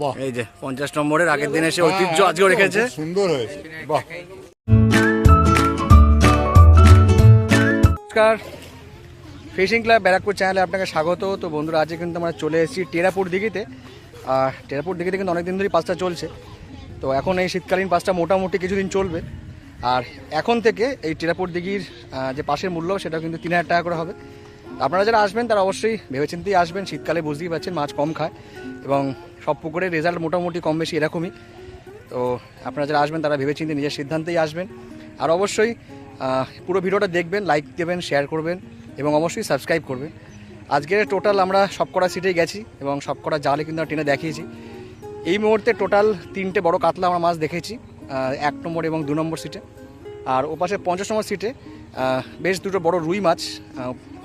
বাহ। এই যে পঞ্চাশ নম্বরের আগের দিন এসে ঐতিহ্য আজকেও রেখেছে। সুন্দর হয়েছে বাহ। নমস্কার। ফিশিং ক্লাব ব্যারাকপুর চ্যানেলে আপনাকে স্বাগত। তো বন্ধুরা আজকে কিন্তু আমরা চলে এসেছি টেরাপুর দিঘিতে। আর টেরাপুর দিঘিতে কিন্তু অনেক দিন ধরেই পাসটা চলছে। তো এখন এই শীতকালীন পাসটা মোটামুটি কিছুদিন চলবে। আর এখন থেকে এই টেরাপুর দিঘির যে পাশের মূল্য সেটা কিন্তু তিন হাজার টাকা করে হবে। আপনারা যারা আসবেন, তারা অবশ্যই ভেবেচিন্তেই আসবেন। শীতকালে বুঝতেই পারছেন, মাছ কম খায় এবং সব পুকুরের রেজাল্ট মোটামুটি কম বেশি এরকমই। তো আপনারা যারা আসবেন, তারা ভেবেচিন্তে নিজের সিদ্ধান্তেই আসবেন। আর অবশ্যই পুরো ভিডিওটা দেখবেন লাইক দেবেন শেয়ার করবেন এবং অবশ্যই সাবস্ক্রাইব করবেন। আজকে টোটাল আমরা সবকটা সিটেই গেছি এবং সবকটা জালে কিন্তু টেনে দেখিয়েছি। এই মুহূর্তে টোটাল তিনটে বড় কাতলা আমরা মাছ দেখেছি এক নম্বর এবং দু নম্বর সিটে আর ওপাশে পঞ্চাশ নম্বর সিটে বেশ দুটো বড় রুই মাছ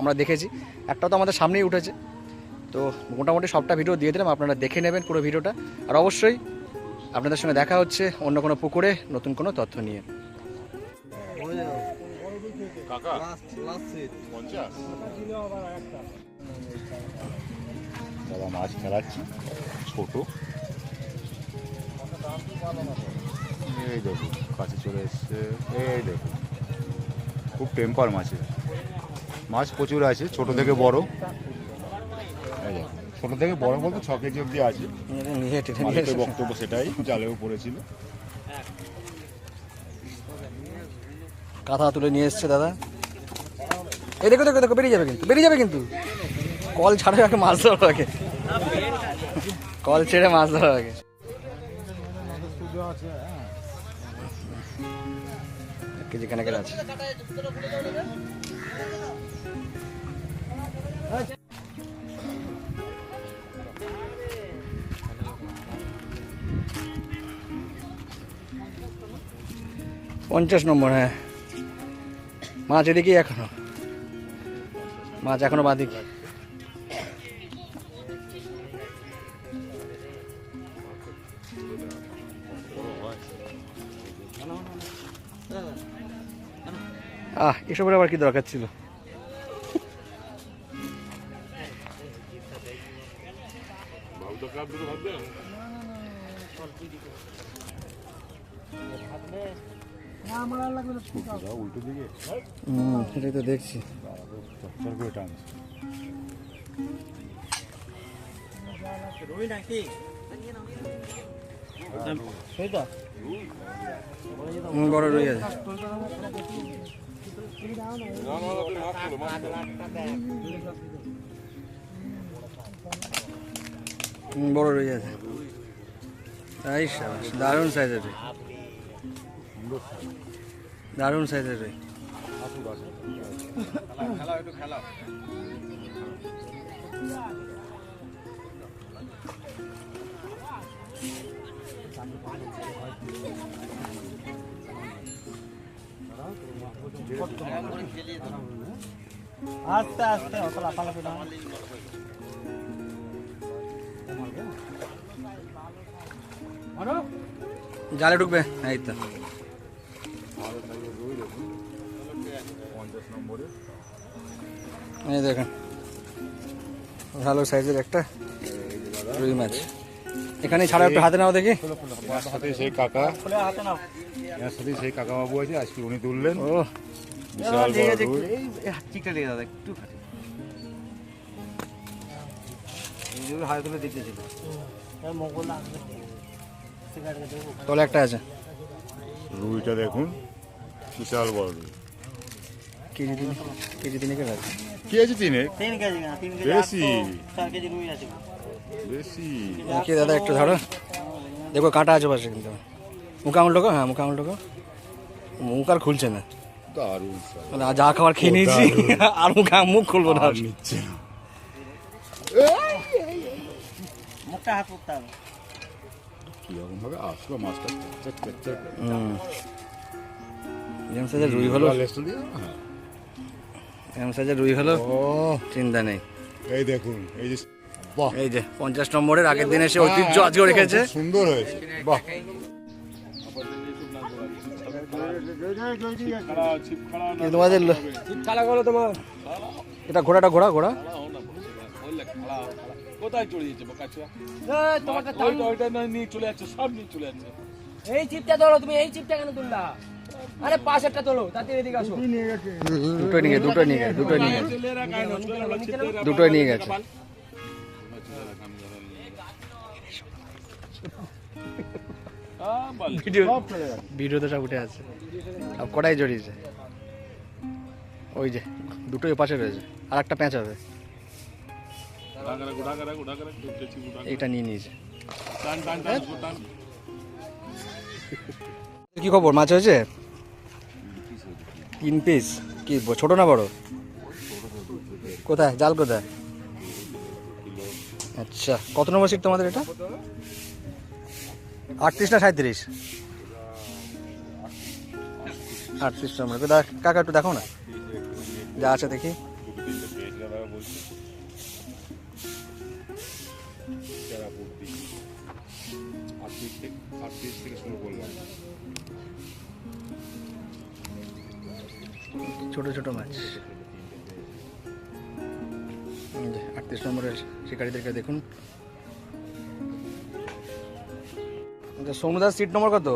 আমরা দেখেছি। একটা তো আমাদের সামনেই উঠেছে। তো মোটামুটি সবটা ভিডিও দিয়ে দিলাম, আপনারা দেখে নেবেন পুরো ভিডিওটা আর অবশ্যই আপনাদের সঙ্গে দেখা হচ্ছে অন্য কোনো পুকুরে নতুন কোনো তথ্য নিয়ে। দাদা মাছ খেলাচ্ছি, ছোট। এই দেখুন, কাছে চলে এসছে। এই দেখুন। খুব টেম্পার মাছের মাছ প্রচুর আছে ছোট থেকে বড়। ছোট থেকে বড় বলতে ছ কেজি অব্দি আছে। বক্তব্য সেটাই জালেও পড়েছিল। কাঁথা তুলে নিয়ে এসছে দাদা। এই দেখো দেখো দেখো বেরিয়ে যাবে কিন্তু বেরিয়ে যাবে কিন্তু। কল ছাড়ে আগে মাছ ধরা আগে। কল ছেড়ে মাছ ধরা আগে। এক কেজি কানাকের আছে। পঞ্চাশ নম্বর হ্যাঁ। মাছ এদিকেই এখনও। মাছ এখনও বাদিকে। আহ এসবের আবার কি দরকার ছিল? সেটাই তো দেখছি। চচ্চর টানছে হুম, বড় রয়ে আছে হুম, বড় রয়ে আছে তাই সাবাস দারুণ সাইজের রে দারুণ সাইজের রে আস্তে আস্তে অত লাফালাফি না। জালে ঢুকবে? এই তো। এই দেখেন ভালো সাইজের একটা রুই মাছ। এখানে ছাড়া একটু হাতে নাও দেখি। সাথে সেই কাকা। খুলে হাতে নাও এর সাথে সেই কাকা বাবু আছে আজকে উনি তুললেন। ও। বিশাল বড় রুই। ঠিকটা দিয়ে দাদা একটু খাটে এইগুলো হাতে তুলে দেখতেছিল তলে একটা আছে। রুইটা দেখুন বিশাল বড় রুই। কেজি তিন কেজি তিনে কেজি আছে। কি আছে তিনে তিন কেজি না তিন কেজি বেশি। আটশো, চার কেজি রুই আছে। বেশি। দাদা একটু ধরো। দেখো কাঁটা আছে পাশে কিন্তু। মুখ আঙুল ঢোকো হ্যাঁ মুখ আঙুল ঢোকো মুখ আর খুলছে না। মানে যা খাবার খেয়ে নিয়েছি আর মুখ মুখ খুলবো না। মুখটা হাত আসলো মাছটা। সাইজের রুই হলো? হ্যাঁ। সাইজের রুই হলো? চিন্তা নেই। এই দেখুন এই যে বাহ। এই যে পঞ্চাশ নম্বরের আগের দিন এসে ঐতিহ্য আজকেও রেখেছে। সুন্দর হয়েছে। বাহ। তোমাদের এটা ঘোড়াটা ঘোড়া ঘোড়া? কোথায় চলে যাচ্ছে সব নিয়ে চলে যাচ্ছে। এই চিপটা তোলো তুমি এই চিপটা কেন তুললা? আরে পাশেরটা তোলো তাতে এদিকে আসো। দুটোই নিয়ে নিয়ে গেছে ভিডিও ভিডিওতে সব উঠে আছে। সব কটাই জড়িয়েছে। ওই যে দুটোই পাশে রয়েছে। আর একটা প্যাঁচ হবে। এইটা নিয়ে নিয়েছে। টান, টান, টান, টান। কি খবর? মাছ হয়েছে? তিন পিস কি ছোট না বড়? কোথায়? জাল কোথায়? আচ্ছা কত নম্বর সিট তোমাদের এটা? আটত্রিশ না সাঁত্রিশ আটত্রিশ নম্বর। কোথায় কাকা একটু দেখো না। যা আছে দেখি। ছোট ছোট মাছ। আটত্রিশ নম্বরের শিকারীদেরকে দেখুন। আচ্ছা, সৌমদার সিট নম্বর কত?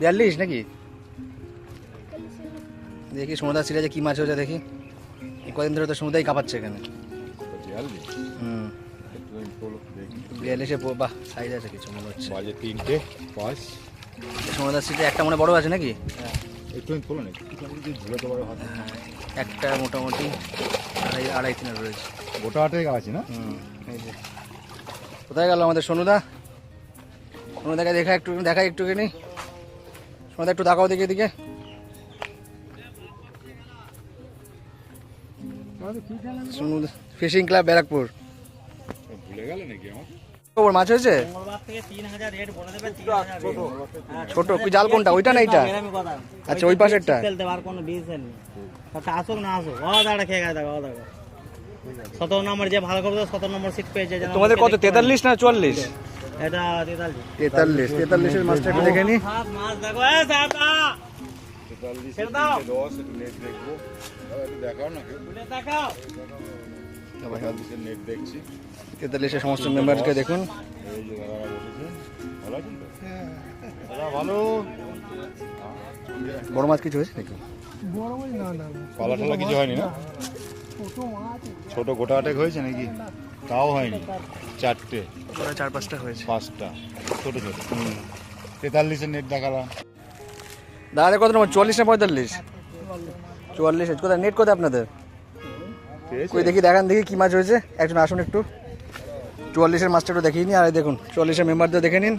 বিয়াল্লিশ নাকি? দেখি সমুদার সিটে কি মাছ হয়েছে দেখি। কদিন ধরে তো সমুদাই কাঁপাচ্ছে এখানে। হুম। বিয়াল্লিশে বাহ সাইজ আছে কিছু মনে হচ্ছে। বাজে তিনটে পাঁচ। সমুদার সিটে একটা মনে বড় আছে নাকি? হ্যাঁ, একটা মোটামুটি আড়াই আড়াই তিনের রয়েছে গোটা আটে আছে না? হুম কোথায় গেল আমাদের সোনুদা সোনুদাকে দেখা একটু দেখা একটুখানি। সোনুদা একটু দেখাও দিকে দিকে সোনুদা, ফিশিং ক্লাব ব্যারাকপুর। ছোট, কি জাল কোনটা? ওইটা না এইটা? আচ্ছা ওই দেখো নম্বর যে ভালো করবে সতেরো নম্বর সিট পেয়েছে তোমাদের কত, তেতাল্লিশ না চুয়াল্লিশ? এটা মাছটা একটু দেখে নি। মাছ দেখো এ সাতা ছেড়ে দাও। দশ একটু নেট দেখব। একটু দেখাও না কেউ? দেখাও। নেট দেখছি। তেতাল্লিশের সমস্ত মেম্বারকে দেখুন। এই যে দাদারা বসেছে। ভালো আছেন তো? দাদা ভালো। বড় মাছ কিছু হয়েছে নাকি? পালা টালা কিছু হয়নি না? ছোট গোটা আটেক হয়েছে নাকি? তাও হয়নি। চারটে। চার পাঁচটা হয়েছে। পাঁচটা। ছোট ছোট। তেতাল্লিশের নেট দেখালাম। দাদা কত নম্বর? চুয়াল্লিশ না পঁয়তাল্লিশ? চুয়াল্লিশ কোথায়? নেট কোথায় আপনাদের? কই দেখি দেখান দেখি কি মাছ হয়েছে। একজন আসুন একটু। চুয়াল্লিশের মাছটা একটু দেখিয়ে নিন আর দেখুন চুয়াল্লিশের মেম্বারদের দেখে নিন।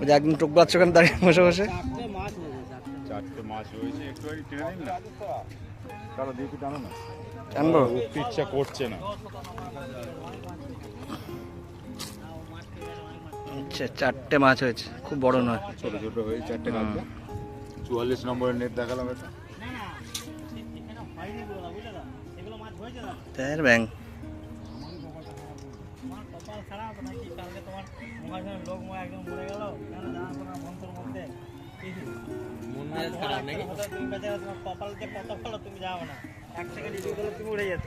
ওই যে একদম চোখ বাচ্চা ওখানে দাঁড়িয়ে বসে বসে। চারটে মাছ হয়েছে। একটু টেনে নিন না। দিয়ে টানো না। টানবো উঠতে ইচ্ছা করছে না। আচ্ছা চারটে মাছ হয়েছে খুব বড় নয়। ছোট ছোট হয়ে চারটে কাটবে চুয়াল্লিশ নম্বরের নেট দেখালাম এটা। তার ব্যাং। তোমার কপাল খারাপ নাকি? কালকে মন কপাল যে কত ভালো তুমি যাও না। এক সেকেন্ড ইউজ করলে তুমি উড়ে যেত।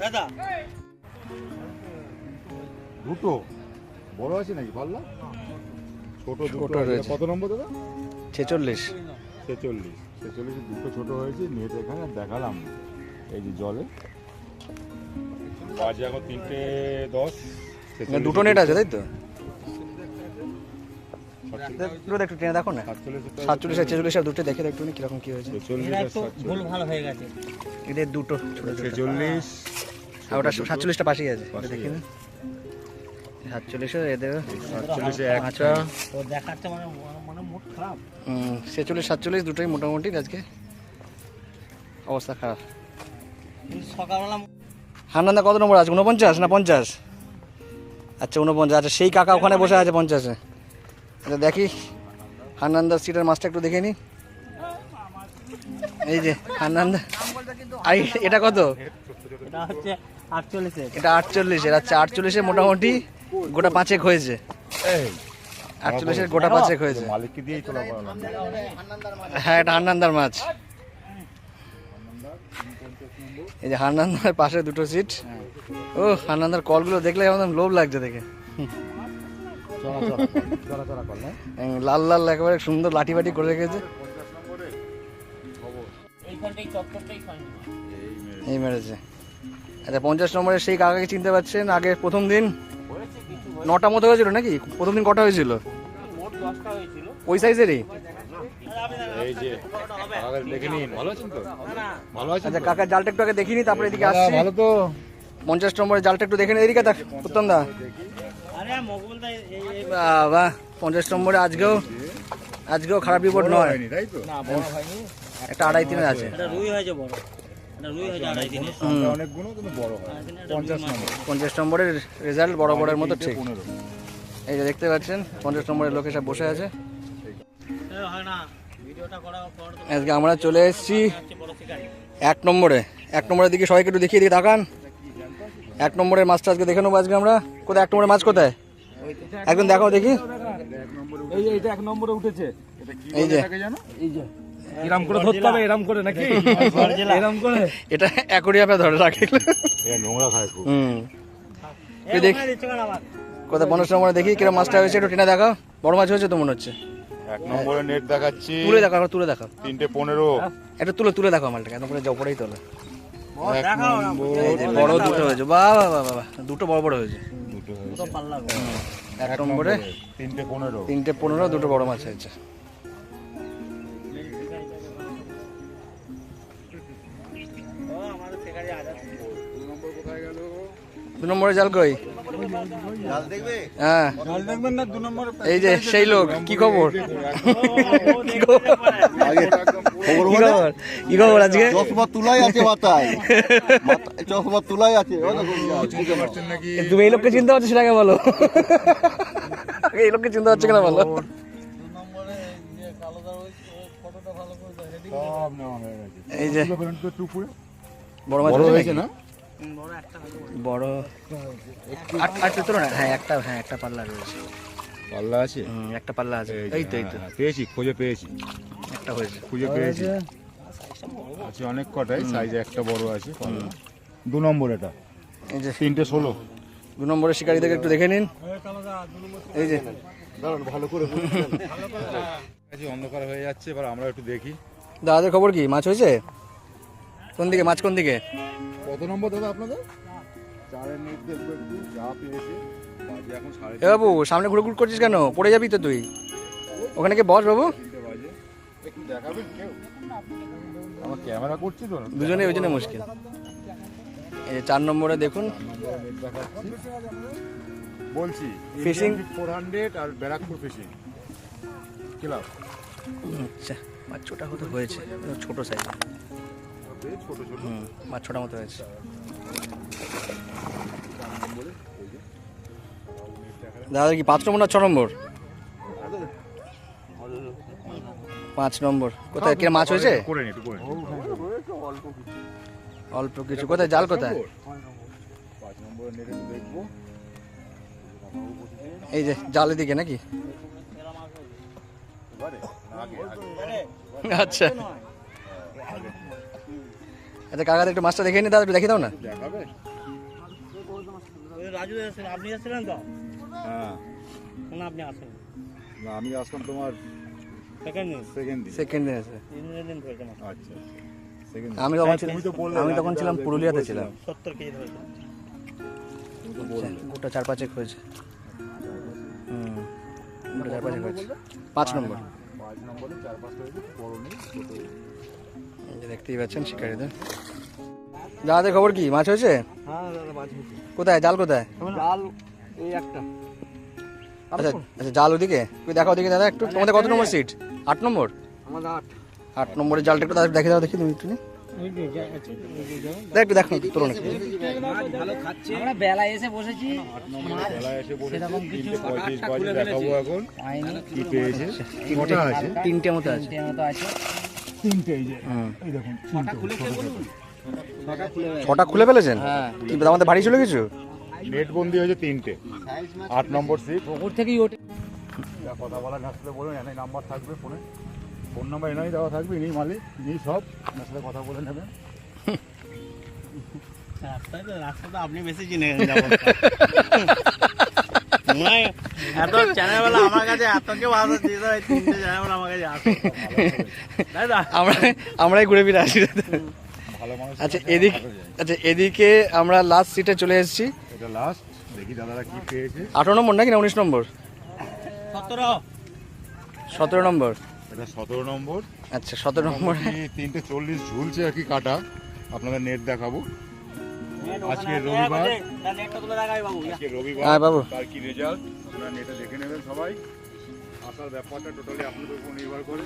দাদা। দুটো? বড় আছে নাকি পাল্লা? ছোট ছোট রয়েছে। কত নম্বর দাদা? ছেচল্লিশ। ছেচল্লিশ। ছেচল্লিশে দুটো ছোট হয়েছে নেট এখানে দেখালাম এই যে জলে। বাজে এখন তিনটে দশ। দুটো নেট আছে তাই তো? দুটো একটু টেনে দেখো না। সাতচল্লিশ আর ছেচল্লিশ আর দুটো দেখে একটু কীরকম কি হয়েছে। ভুল ভালো হয়ে গেছে। এদের দুটো ছোট ছোট ছেচল্লিশ আর ওটা সাতচল্লিশটা পাশেই আছে। দেখি না সাতচল্লিশে এদের সাতচল্লিশে একটা। মানে মানে মুড খারাপ। হুম, ছেচল্লিশ সাতচল্লিশ দুটোই মোটামুটি আজকে অবস্থা খারাপ। সকালবেলা হান্নান্দা কত নম্বর আছে? উনপঞ্চাশ না পঞ্চাশ? আচ্ছা উনপঞ্চাশ আচ্ছা সেই কাকা ওখানে বসে আছে পঞ্চাশে। আচ্ছা দেখি হান্নান্দার সিটের মাছটা একটু দেখে নি। এই যে হান্নান্দা আই এটা কত? এটা হচ্ছে আটচল্লিশে। এটা আটচল্লিশের আচ্ছা আটচল্লিশে মোটামুটি গোটা পাঁচেক হয়েছে। আটচল্লিশের গোটা পাঁচেক হয়েছে। হ্যাঁ এটা হান্নান্দার মাছ। এই যে হান্নান্দার পাশে দুটো সিট। ও আনন্দার কলগুলো দেখলে আমাদের লোভ লাগছে দেখে। লাল লাল একেবারে সুন্দর লাঠি বাটি করে রেখেছে। এই মেরেছে। আচ্ছা পঞ্চাশ নম্বরের সেই কাকাকে চিনতে পারছেন আগে প্রথম দিন হয়েছে কিছু নটা মতো হয়েছিল নাকি? প্রথম দিন কটা হয়েছিল? মোট দশটা হয়েছিল। ওই সাইজেরই? এই যে কাকাকে দেখে নিন। ভালো আছেন তো? ভালো আছেন আচ্ছা কাকার জালটা একটু আগে দেখিনি তারপরে এদিকে আসছি। ভালো তো? পঞ্চাশ নম্বরের জালটা একটু দেখে নিন এদিকে দেখ উত্তম দা। আরে মকবুল দা এই এই বাবা পঞ্চাশ নম্বরে আজকেও আজকেও খারাপ রিপোর্ট নয়। একটা আড়াই তিনের আছে। এটা রুই হয়েছে বড়। এটা রুই হয়েছে আড়াই দিনে সংখ্যা অনেক গুণ কিন্তু বড় হয়। পঞ্চাশ নম্বরের রেজাল্ট বড় বড়ের মতো ঠিক। এই যে দেখতে পাচ্ছেন পঞ্চাশ নম্বরের লোক সব বসে আছে। হয় আজকে আমরা চলে এসেছি এক নম্বরে। এক নম্বরের দিকে সবাইকে একটু দেখিয়ে দিকে তাকান। এক নম্বরের মাছটা আজকে দেখে নেব আজকে আমরা। কোথায়? এক নম্বরের মাছ কোথায়? একদম দেখাও দেখি। এই যে এটা এক নম্বরে উঠেছে। এই যে। এরম করে ধরতে হবে এরম করে নাকি? এরম করে। এটা অ্যাকোরিয়ামে ধরে রাখে। নোংরা খায় খুব। হুম। এ তুই দেখ। নম্বরে দেখি কিরম মাছটা হয়েছে একটু টেনে দেখাও। বড় মাছ হয়েছে তো মনে হচ্ছে। এক নম্বরে নেট দেখাচ্ছি। তুলে দেখাও তুলে দেখাও। তিনটে পনেরো। একটু তুলে তুলে দেখাও মালটাকে একদম করে জপরেই তোলে। বড় দুটো হয়েছে। বাহ বাহ বাহ বাহ। দুটো বড় বড় হয়েছে। দুটো হয়েছে। এক নম্বরে তিনটে পনেরো। তিনটে পনেরো দুটো বড় মাছ হয়েছে। দু নম্বরে জাল কই? হ্যাঁ। জল দেখবেন না দু নম্বরে এই যে সেই লোক কি খবর? কি খবর? আজকে? চশমা তুলাই আছে মাথায়। চশমা তুলাই আছে। ও দেখো, বুঝতে পারছেন নাকি? তুমি এই লোককে চিনতে পারছ সেটাকে বলো। এই লোককে চিনতে পারছ কিনা বলো। এই যে বড় মাছ হয়েছে না? বড় হ্যাঁ একটা হ্যাঁ একটা পাল্লা রয়েছে। পাল্লা আছে? একটা পাল্লা আছে। এই তো এই তো। হ্যাঁ, পেয়েছি খুঁজে পেয়েছি। একটা হয়েছে। খুঁজে পেয়েছি। আছে? অনেক কটাই সাইজে একটা বড় আছে দু নম্বর এটা। এই যে। তিনটে ষোলো। দু নম্বরের শিকারি থেকে একটু দেখে নিন। এই যে। ভালো করে অন্ধকার হয়ে যাচ্ছে এবার আমরা একটু দেখি। দাদাদের খবর কি? মাছ হয়েছে? কোন দিকে? মাছ কোন দিকে? কত নম্বর দাদা আপনাদের? চারের নেট দেখব একটু যা পেয়েছে বাজে এখন সাড়ে এ বাবু সামনে ঘুরে ঘুর করছিস কেন? পড়ে যাবি তো তুই। ওখানে কি বস বাবু? তিনটে বাজে। একটু দেখাবেন কেউ? আমার ক্যামেরা করছি তো দুজনে ওই জন্য মুশকিল। এই চার নম্বরে দেখুন। বলছি Fishing? ফোর হান্ড্রেড আর ব্যারাকপুর ফিশিং ক্লাব আচ্ছা মাছ ছোটা হতে হয়েছে ছোট সাইজ ছোট ছোট। ছোটা মতো হয়েছে দাদা কি পাঁচ নম্বর না ছ নম্বর? পাঁচ নম্বর। কোথায়? কিরম মাছ হয়েছে? করে নি একটু করে নি। অল্প কিছু। কোথায়? জাল কোথায়? পাঁচ নম্বরের নেটে একটু দেখব এই যে জালের দিকে নাকি? আচ্ছা। আচ্ছা কাকাদের একটু মাছটা দেখে নি দাদা দেখিয়ে দাও না। রাজু আপনি এসেছিলেন তো? হ্যাঁ। না আপনি আসেন না আমি আসলাম তোমার সেকেন্ড দিন। সেকেন্ড দিন। সেকেন্ড দিন আছে দিন ধরেছে আচ্ছা আমি তখন ছিলাম আমি তখন ছিলাম পুরুলিয়াতে ছিলাম। সত্তর কেজি গোটা চার পাঁচেক হয়েছে। হুম। গোটা চার পাঁচেক হয়েছে। পাঁচ নম্বর। পাঁচ নম্বরে চার পাঁচটা হয়েছে বড় নেই। দেখতেই পাচ্ছেন শিকারীদের। দাদাদের খবর কি? মাছ হয়েছে? হ্যাঁ দাদা মাছ হয়েছে। কোথায়? জাল কোথায়? জাল এই একটা। আচ্ছা আচ্ছা জাল ওদিকে? তুই দেখা ওদিকে দাদা একটু। তোমাদের কত নম্বর সিট? আট নম্বর? আমাদের আট। আট নম্বরের জালটা একটু দাদা দেখে দাও দেখি তুমি একটু একটু দেখো তোলো না আমরা বেলায় এসে বসেছি। বেলায় এসে তিনটে দেখাবো এখন। কি পেয়েছে? তিনটে মতো আছে? তিনটে মতো আছে। তিনটে এই যে এই দেখুন ছটা খুলে ফেলেছেন? কি আমাদের বাড়ি ছিল কিছু? নেট বন্দি হয়েছে তিনটে। আট নম্বর সিট পুকুর থেকেই ওঠে। যা কথা বলার না সাথে বলুন এনে নাম্বার থাকবে ফোনে ফোন নাম্বার এনেই দেওয়া থাকবে ইনি মালিক ইনি সব। আপনার সাথে কথা বলে নেবেন। রাস্তায় রাস্তা তো আপনি বেশি চিনে মনে এত আমার কাছে দিয়ে দেয় তিনটে আমার কাছে আসে তাই আমরা আমরাই ঘুরে ফিরে আসি ভালো আচ্ছা এদিক আচ্ছা এদিকে আমরা লাস্ট সিটে চলে এসেছি। এটা লাস্ট দেখি দাদারা কি পেয়েছে। আঠারো নম্বর নাকি না উনিশ নম্বর? সতেরো। সতেরো নম্বর। এটা সতেরো নম্বর। আচ্ছা সতেরো নম্বর। তিনটে চল্লিশ ঝুলছে আর কি কাটা। আপনাদের নেট দেখাবো। আজকে রবিবার। আজকে হ্যাঁ, বাবু। তার কি রেজাল্ট আপনারা নেটে দেখে নেবেন সবাই। আসার ব্যাপারটা টোটালি আপনাদের উপর নির্ভর করে।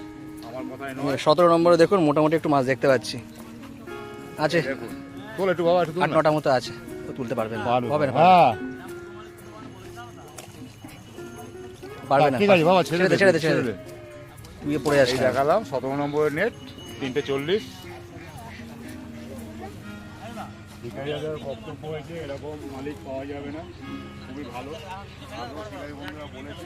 আমার কথায় নয়। সতেরো নম্বরে দেখুন মোটামুটি একটু মাছ দেখতে পাচ্ছি। আছে। একটু বাবা একটু আট। নটা মতো আছে। তো তুলতে পারবেন হবে না হ্যাঁ। পারবে না ঠিক আছে বাবা ছেড়ে দে ছেড়ে দে ছেড়ে দে। তুই পড়ে যাস দেখালাম সতেরো নম্বরের নেট তিনটে চল্লিশ। শিকারি হাজার বক্তব্য হয়েছে এরকম মালিক পাওয়া যাবে না। খুবই ভালো। বন্ধুরা বন্ধুরা